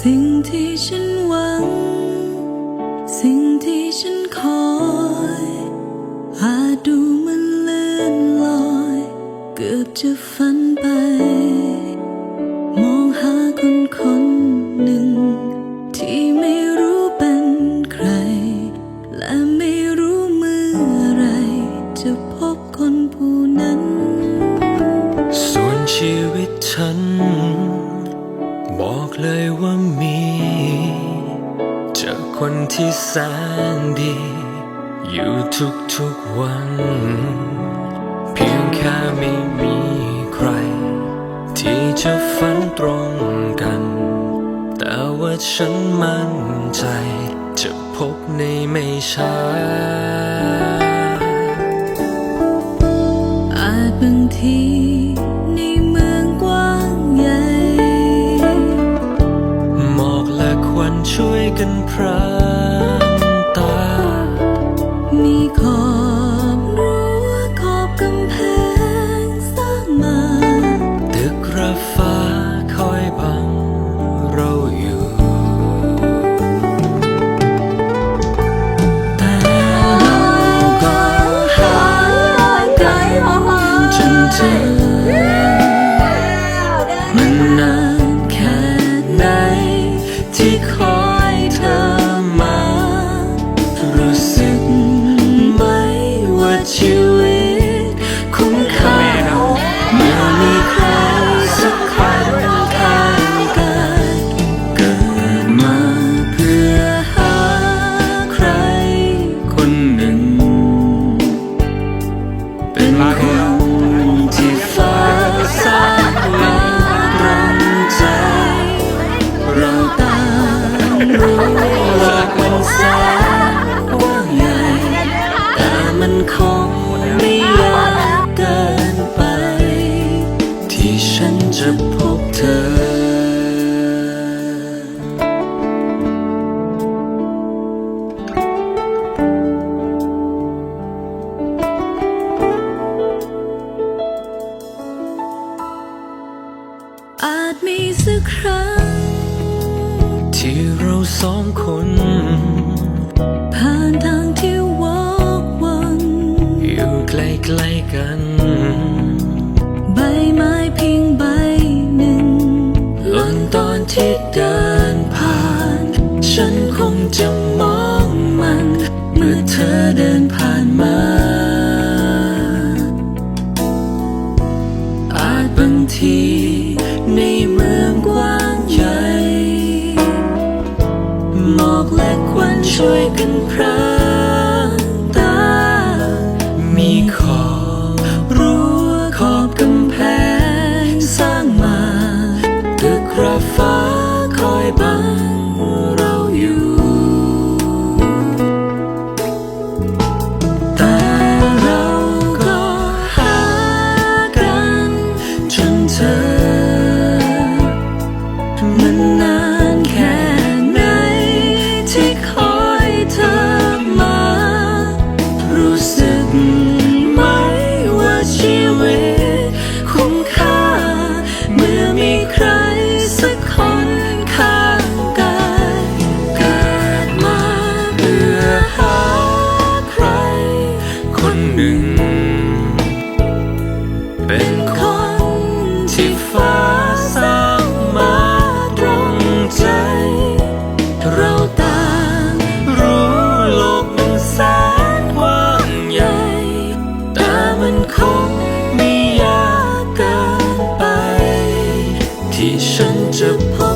สิ่งที่ฉันหวัง สิ่งที่ฉันคอยอาจดูมันเลื่อนลอย เกือบจะฝันไป มองหาคนคนหนึ่ง ที่ไม่รู้เป็นใคร และไม่รู้เมื่อไร จะพบคนผู้นั้น ส่วนชีวิตฉัน บอกเลยว่า คนที่แสนดี อยู่ทุกทุกวัน เพียงแค่ไม่มีใคร ที่จะฝันตรงกัน แต่ว่าฉันมั่นใจ จะพบในไม่ช้า กันพรางตา มีขอบรั้วขอบกำแพงสร้างมา ตึกระฟ้าคอยบังเราอยู่ แต่เราก็หาจนเจอ เธอ อาจมีสักครั้ง ที่เราสองคนผ่านทางที่วอกวนอยู่ใกล้ๆกัน ที่เดินผ่าน ฉันคงจะมองมัน เมื่อเธอเดินผ่านมา อาจบางทีในเมืองกว้างใหญ่หมอกและควันช่วยกันพรางตา มีขอ 乘着风